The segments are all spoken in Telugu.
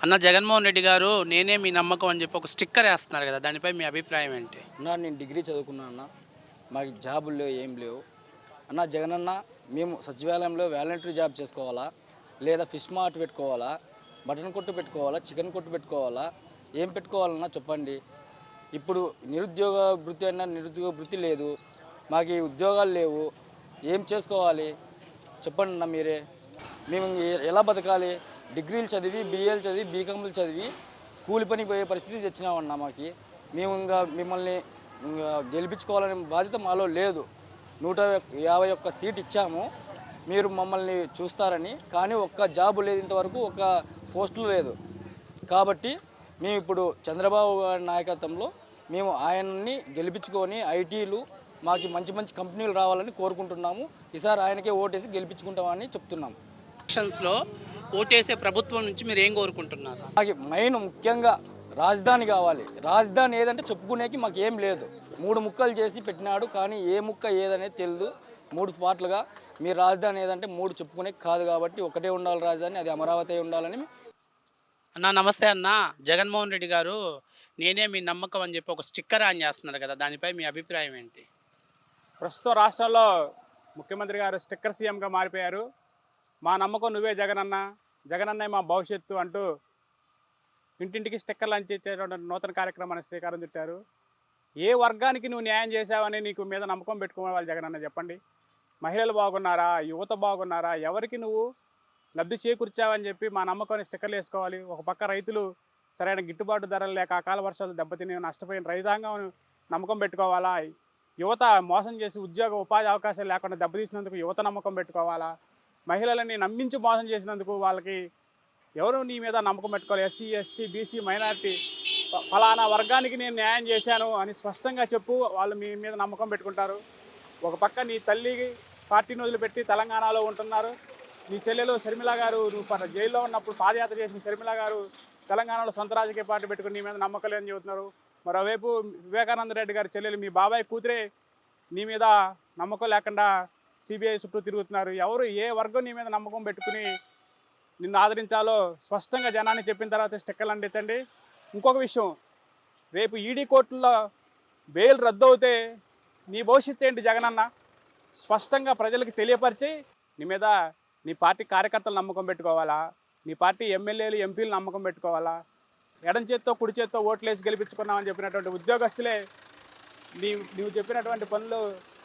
అన్న జగన్మోహన్ రెడ్డి గారు నేనే మీ నమ్మకం అని చెప్పి ఒక స్టిక్కర్ వేస్తున్నారు కదా దానిపై మీ అభిప్రాయం ఏంటి? అన్న నేను డిగ్రీ చదువుకున్నాను అన్న మాకు జాబులు లేవు ఏం లేవు. అన్న జగన్ అన్న మేము సచివాలయంలో వాలంటరీ జాబ్ చేసుకోవాలా? లేదా ఫిష్ మార్ట్ పెట్టుకోవాలా? మటన్ కొట్టు పెట్టుకోవాలా? చికెన్ కొట్టు పెట్టుకోవాలా? ఏం పెట్టుకోవాలన్నా చెప్పండి. ఇప్పుడు నిరుద్యోగ వృత్తి అన్న నిరుద్యోగ వృత్తి లేదు. మాకు ఈ ఉద్యోగాలు లేవు. ఏం చేసుకోవాలి? చెప్పండి అన్న మీరే. మేము ఎలా బతకాలి? డిగ్రీలు చదివి బిఏలు చదివి బీకామ్లు చదివి కూలి పని పోయే పరిస్థితి తెచ్చినామన్న మాకి. మేము ఇంకా మిమ్మల్ని ఇంకా గెలిపించుకోవాలనే బాధ్యత మాలో లేదు. నూట యాభై ఒక్క సీట్ ఇచ్చాము. మీరు మమ్మల్ని చూస్తారని. కానీ ఒక్క జాబు లేదు ఇంతవరకు ఒక పోస్టులు లేదు. కాబట్టి మేము ఇప్పుడు చంద్రబాబు గారి నాయకత్వంలో మేము ఆయన్ని గెలిపించుకొని ఐటీలు మాకు మంచి మంచి కంపెనీలు రావాలని కోరుకుంటున్నాము. ఈసారి ఆయనకే ఓటేసి గెలిపించుకుంటామని చెప్తున్నాము. ఎలక్షన్స్లో ఓటేసే ప్రభుత్వం నుంచి మీరు ఏం కోరుకుంటున్నారు? మాకు మెయిన్ ముఖ్యంగా రాజధాని కావాలి. రాజధాని ఏదంటే చెప్పుకునేకి మాకు ఏం లేదు. మూడు ముక్కలు చేసి పెట్టినాడు కానీ ఏ ముక్క ఏదనేది తెలియదు మూడు పార్ట్లుగా మీ రాజధాని ఏదంటే మూడు చెప్పుకునే కాదు కాబట్టి ఒకటే ఉండాలి రాజధాని అది అమరావతి ఉండాలని అన్న నమస్తే అన్న. జగన్మోహన్ రెడ్డి గారు నేనే మీ నమ్మకం అని చెప్పి ఒక స్టిక్కర్ ఆన్ చేస్తున్నారు కదా దానిపై మీ అభిప్రాయం ఏంటి? ప్రస్తుతం రాష్ట్రంలో ముఖ్యమంత్రి గారు స్టిక్కర్ సీఎంగా మారిపోయారు. మా నమ్మకం నువ్వే జగనన్న. జగనన్నే మా భవిష్యత్తు అంటూ ఇంటింటికి స్టిక్కర్లు అందించేటువంటి నూతన కార్యక్రమాన్ని శ్రీకారం చుట్టారు. ఏ వర్గానికి నువ్వు న్యాయం చేశావని నీకు మీద నమ్మకం పెట్టుకోవాలి జగనన్న చెప్పండి. మహిళలు బాగున్నారా? యువత బాగున్నారా? ఎవరికి నువ్వు లబ్ధి చేకూర్చావని చెప్పి మా నమ్మకాన్ని స్టిక్కర్లు వేసుకోవాలి. ఒక పక్క రైతులు సరైన గిట్టుబాటు ధరలు లేక అకాల వర్షాలు దెబ్బతిని నష్టపోయిన రైతాంగం నమ్మకం పెట్టుకోవాలా? యువత మోసం చేసి ఉద్యోగ ఉపాధి అవకాశాలు లేకుండా దెబ్బతీసినందుకు యువత నమ్మకం పెట్టుకోవాలా? మహిళలని నమ్మించి మోసం చేసినందుకు వాళ్ళకి ఎవరు నీ మీద నమ్మకం పెట్టుకోవాలి ఎస్సీ ఎస్టీ బీసీ మైనారిటీ ఫలానా వర్గానికి నేను న్యాయం చేశాను అని స్పష్టంగా చెప్పు వాళ్ళు మీ మీద నమ్మకం పెట్టుకుంటారు. ఒక పక్క నీ తల్లి పార్టీని వదిలిపెట్టి తెలంగాణలో ఉంటున్నారు. నీ చెల్లెలు షర్మిల గారు నువ్వు జైల్లో ఉన్నప్పుడు పాదయాత్ర చేసిన షర్మిల గారు తెలంగాణలో సొంత రాజకీయ పార్టీ పెట్టుకుని నీ మీద నమ్మకం లేని చెబుతున్నారు. మరోవైపు వివేకానంద రెడ్డి గారి చెల్లెలు మీ బాబాయ్ కూతురే నీ మీద నమ్మకం లేకుండా సిబిఐ చుట్టూ తిరుగుతున్నారు. ఎవరు ఏ వర్గం నీ మీద నమ్మకం పెట్టుకుని నిన్ను ఆదరించాలో స్పష్టంగా జనాన్ని చెప్పిన తర్వాత స్టిక్కర్లు అందించండి ఇంకొక విషయం రేపు ఈడీ కోర్టులో బెయిల్ రద్దు అవుతే నీ భవిష్యత్తు ఏంటి జగనన్న స్పష్టంగా ప్రజలకు తెలియపరిచి నీ మీద నీ పార్టీ కార్యకర్తలు నమ్మకం పెట్టుకోవాలా? నీ పార్టీ ఎమ్మెల్యేలు ఎంపీలు నమ్మకం పెట్టుకోవాలా? ఎడం చేత్తో కుడి చేత్తో ఓట్లేసి గెలిపించుకున్నామని చెప్పినటువంటి ఉద్యోగస్తులే నీ నువ్వు చెప్పినటువంటి పనులు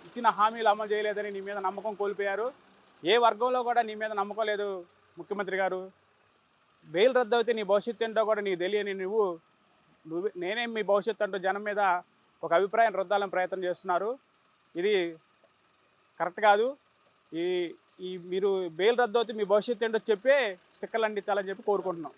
ఇచ్చిన హామీలు అమలు చేయలేదని నీ మీద నమ్మకం కోల్పోయారు? ఏ వర్గంలో కూడా నీ మీద నమ్మకం లేదు ముఖ్యమంత్రి గారు? బెయిల్ రద్దు అయితే నీ భవిష్యత్తు ఏంటో కూడా నీకు తెలియని నువ్వు నువ్వు నేనే మీ భవిష్యత్తు అంటూ జనం మీద ఒక అభిప్రాయం రుద్దాలని ప్రయత్నం చేస్తున్నారు. ఇది కరెక్ట్ కాదు. ఈ ఈ మీరు బెయిల్ రద్దు అవుతే మీ భవిష్యత్తు ఏంటో చెప్పే స్టిక్కర్లు అందించాలని చెప్పి కోరుకుంటున్నాం.